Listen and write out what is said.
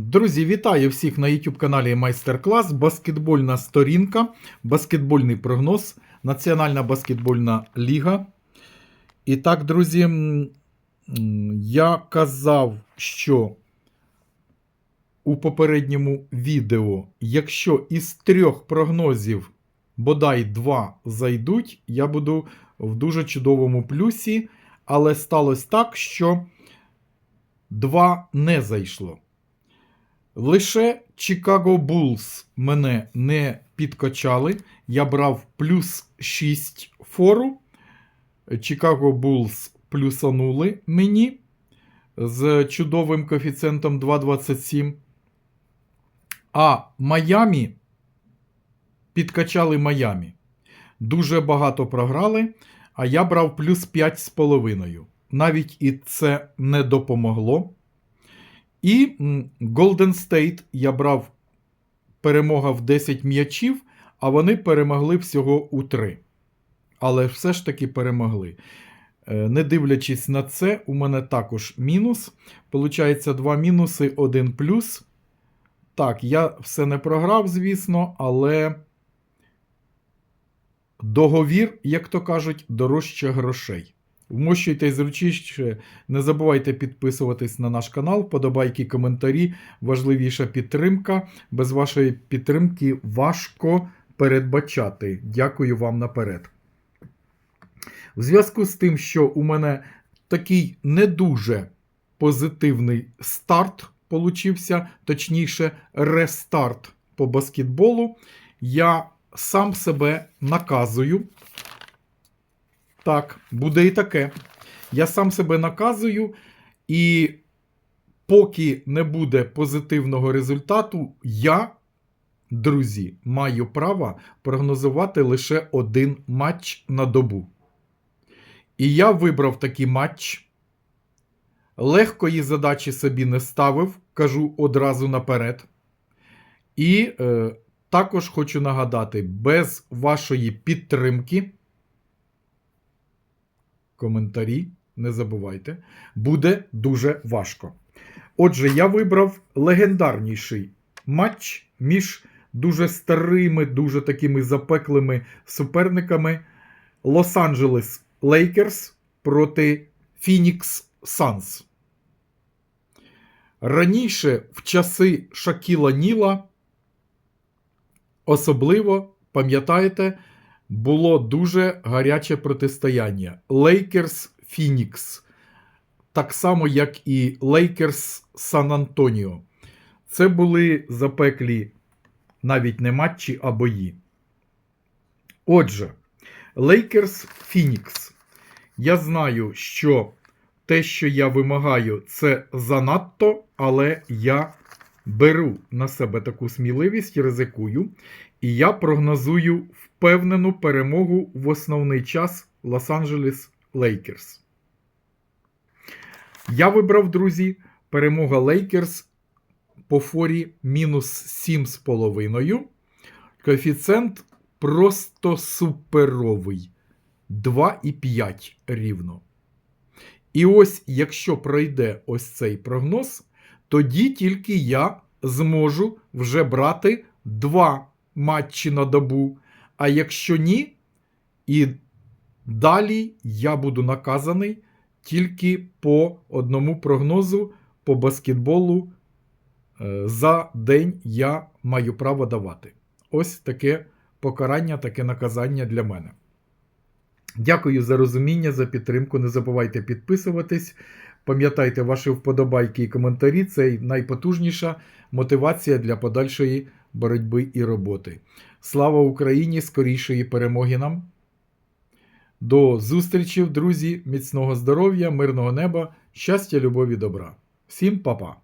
Друзі, вітаю всіх на YouTube каналі Майстер-клас. Баскетбольна сторінка, баскетбольний прогноз, Національна баскетбольна ліга. І так, друзі, я казав, що у попередньому відео, якщо із трьох прогнозів бодай два зайдуть, я буду в дуже чудовому плюсі. Але сталося так, що два не зайшло. Лише Chicago Bulls мене не підкачали. Я брав плюс 6 фору. Chicago Bulls плюсанули мені з чудовим коефіцієнтом 2,27. А Майамі підкачали Майамі. Дуже багато програли, а я брав плюс 5,5. Навіть і це не допомогло. І Golden State я брав перемога в 10 м'ячів, а вони перемогли всього у 3. Але все ж таки перемогли. Е, Не дивлячись на це, у мене також мінус. Получається, два мінуси, один плюс. Так, я все не програв, звісно, але договір, як то кажуть, дорожче грошей. Вмощуйте зручніше, не забувайте підписуватись на наш канал, подобайки, коментарі, важливіша підтримка. Без вашої підтримки важко передбачати. Дякую вам наперед. В зв'язку з тим, що у мене такий не дуже позитивний старт получився, точніше, рестарт по баскетболу, я сам себе наказую. Так, буде і таке. Я сам себе наказую, і поки не буде позитивного результату, я, друзі, маю право прогнозувати лише один матч на добу. І я вибрав такий матч. Легкої задачі собі не ставив, кажу одразу наперед. І е, також хочу нагадати, без вашої підтримки коментарі, не забувайте, буде дуже важко. Отже, я вибрав легендарніший матч між дуже старими, дуже такими запеклими суперниками Лос-Анджелес Лейкерс проти Фінікс Санс. Раніше, в часи Шакіла Ніла, особливо, пам'ятаєте, було дуже гаряче протистояння. Лейкерс Фінікс. Так само, як і Лейкерс Сан Антоніо. Це були запеклі навіть не матчі, а бої. Отже, Лейкерс Фінікс. Я знаю, що те, що я вимагаю, це занадто, але я беру на себе таку сміливість, ризикую. І я прогнозую впевнену перемогу в основний час Лос-Анджелес Лейкерс. Я вибрав, друзі, перемога Лейкерс по форі мінус 7,5. Коефіцієнт просто суперовий. 2,5 рівно. І ось, якщо пройде ось цей прогноз, тоді тільки я зможу вже брати два матчі на добу. А якщо ні, і далі я буду наказаний тільки по одному прогнозу по баскетболу е, за день я маю право давати. Ось таке покарання, таке наказання для мене. Дякую за розуміння, за підтримку. Не забувайте підписуватись. Пам'ятайте, ваші вподобайки і коментарі це найпотужніша мотивація для подальшої боротьби і роботи. Слава Україні! Скорішої перемоги нам! До зустрічі, друзі, міцного здоров'я, мирного неба, щастя, любові, добра. Всім па-па!